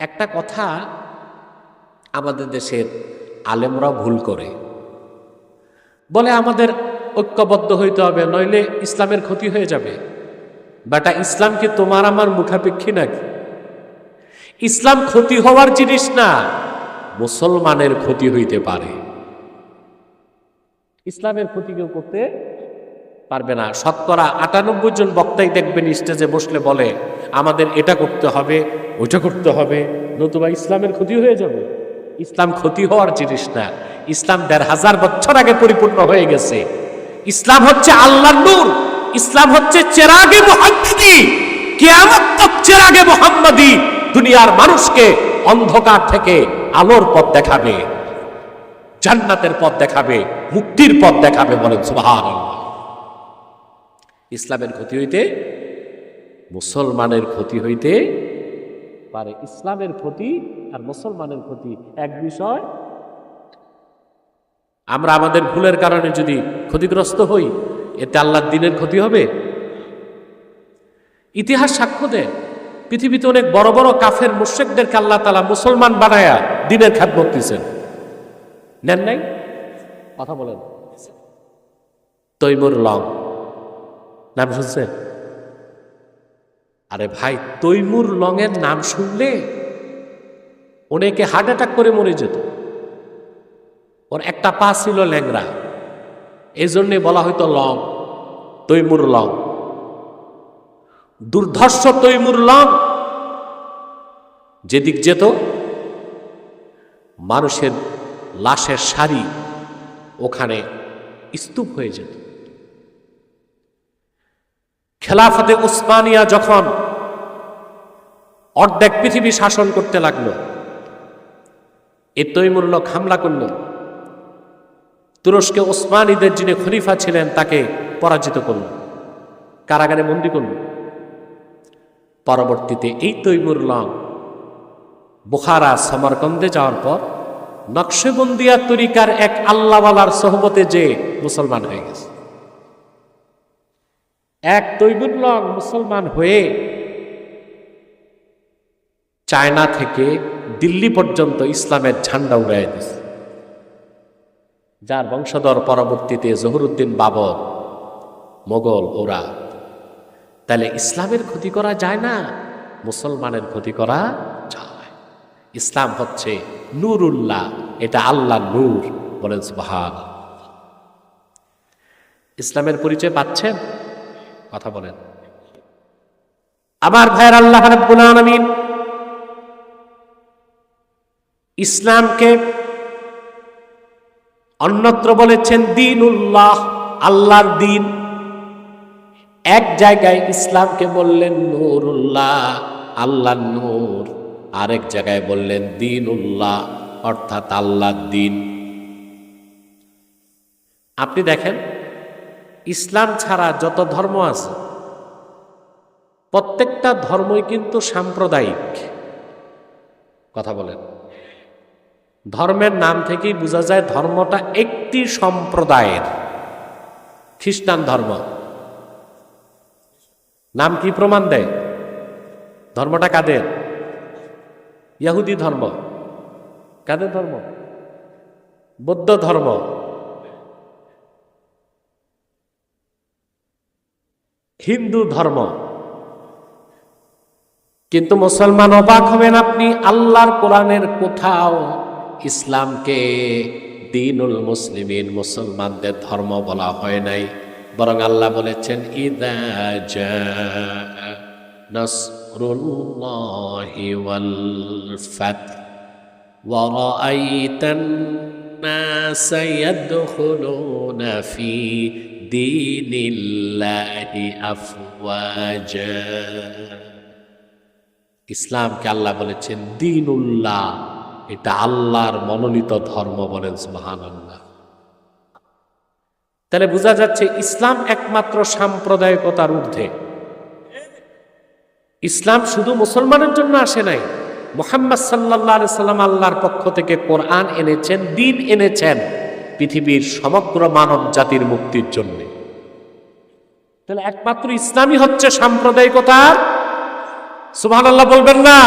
একটা কথা আমাদের দেশের আলেমরা ভুল করে। বলে আমাদের ঐক্যবদ্ধ হইতে হবে, নইলে ইসলামের ক্ষতি হয়ে যাবে। বেটা, ইসলাম কি তোমার আমার মুখাপেক্ষী নাকি? ইসলাম ক্ষতি হওয়ার জিনিস না, মুসলমানের ক্ষতি হইতে পারে। ইসলামের ক্ষতি কেউ করতে পারবে না। শতকরা আটানব্বই জন বক্তাই দেখবেন স্টেজে বসলে বলে, আমাদের এটা করতে হবে, ওইটা করতে হবে, নতুবা ইসলামের ক্ষতি হয়ে যাবে। ইসলাম ক্ষতি হওয়ার জিনিস না। ইসলাম দেড় হাজার বছর আগে পরিপূর্ণ হয়ে গেছে। ইসলাম হচ্ছে আল্লাহ নূর। ইসলাম হচ্ছে চেরাগে মোহাম্মদি। কেয়ামত তক চেরাগে মোহাম্মদি। দুনিয়ার মানুষকে অন্ধকার থেকে আলোর পথ দেখাবে, জান্নাতের পথ দেখাবে, মুক্তির পথ দেখাবে বলেন সুবহানাল্লাহ। ইসলামের ক্ষতি হইতে, মুসলমানের ক্ষতি হইতে পারে। ইসলামের ক্ষতি আর মুসলমানের ক্ষতি এক বিষয়। আমরা আমাদের ভুলের কারণে যদি ক্ষতিগ্রস্ত হই, এতে আল্লাহর দিনের ক্ষতি হবে। ইতিহাস সাক্ষ্য দেয়, পৃথিবীতে অনেক বড় বড় কাফের মুশেকদেরকে আল্লাহ তালা মুসলমান বানায়া দিনের খ্যাতমত দিচ্ছেন নেন নাই? কথা বলেন। Timur Lang. নাম শুনছেন আরে ভাই, তৈমুর লংয়ের নাম শুনলে অনেকে হার্ট অ্যাটাক করে মরে যেত। ওর একটা পা ছিল ল্যাংরা এই জন্যে বলা হয়তো লং, তৈমুর লং। দুর্ধর্ষ তৈমুর লং। যেদিক যেত, মানুষের লাশের সারি ওখানে স্তূপ হয়ে যেত। খেলাফতে উসমানিয়া যখন অর্ধেক পৃথিবী শাসন করতে লাগল, এ তৈমুল্লক হামলা করল। তুরস্কে ওসমানীদের যিনি খলিফা ছিলেন, তাকে পরাজিত করল, কারাগারে বন্দি করল। পরবর্তীতে এই তৈমুর তৈমুরলং বুখারা, সমরকন্দে যাওয়ার পর নকশেবন্দিয়া তরিকার এক আল্লাহওয়ালার সহবতে যে মুসলমান হয়ে গেছে। এক তৈবুল্লং মুসলমান হয়ে চায়না থেকে দিল্লি পর্যন্ত ইসলামের ঝান্ডা উড়াই দিছে। যার বংশধর পরবর্তীতে জহুরুদ্দিন বাবর, মোগল, ওরা। তাহলে ইসলামের ক্ষতি করা যায় না, মুসলমানের ক্ষতি করা যায়। ইসলাম হচ্ছে নূরুল্লাহ, এটা আল্লাহ নূর, বলেন সুবহান ইসলামের পরিচয় পাচ্ছেন? কথা বলেন। আমার ভাইয়ের আল্লাহ রাব্বুল ইসলামকে অন্যত্র বলেছেন দিন উল্লাহ আল্লাহর দিন। এক জায়গায় ইসলামকে বললেন নূরুল্লাহ আল্লাহ নূর। আরেক জায়গায় বললেন দিন উল্লাহ অর্থাৎ আল্লাহর দিন। আপনি দেখেন ইসলাম ছাড়া যত ধর্ম আছে, প্রত্যেকটা ধর্মই কিন্তু সাম্প্রদায়িক। কথা বলেন। ধর্মের নাম থেকেই বোঝা যায় ধর্মটা একটি সম্প্রদায়ের। খ্রিস্টান ধর্ম। নাম কি প্রমাণ দেয়? ধর্মটা কাদের? ইহুদি ধর্ম। কাদের ধর্ম? বৌদ্ধ ধর্ম। হিন্দু ধর্ম কিন্তু মুসলমান অবাক হবেন আপনি আল্লাহর কোরআনের কোথাও ইসলামকে দিনুল মুসলিমিন মুসলমানদের ধর্ম বলা হয় নাই বরং আল্লাহ বলেছেন ইদা জা নাসরুল্লাহি ওয়াল ফাত ورأيت الناس يدخلون في دين الله أفواجا ইসলামকে আল্লাহ বলেছেন দিনুল্লাহ এটা আল্লাহর মনোনীত ধর্ম বলেন সুবাহান আল্লাহ তাহলে বোঝা যাচ্ছে ইসলাম একমাত্র সাম্প্রদায়িকতার ঊর্ধ্বে ইসলাম শুধু মুসলমানের জন্য আসে নাই মোহাম্মদ সাল্লাহ সাল্লাম আল্লাহর পক্ষ থেকে কোরআন এনেছেন দিন এনেছেন পৃথিবীর সমগ্র মানব জাতির মুক্তির জন্য। তাহলে একমাত্র ইসলামই হচ্ছে সাম্প্রদায়িকতার। সুবহানাল্লাহ বলবেন না।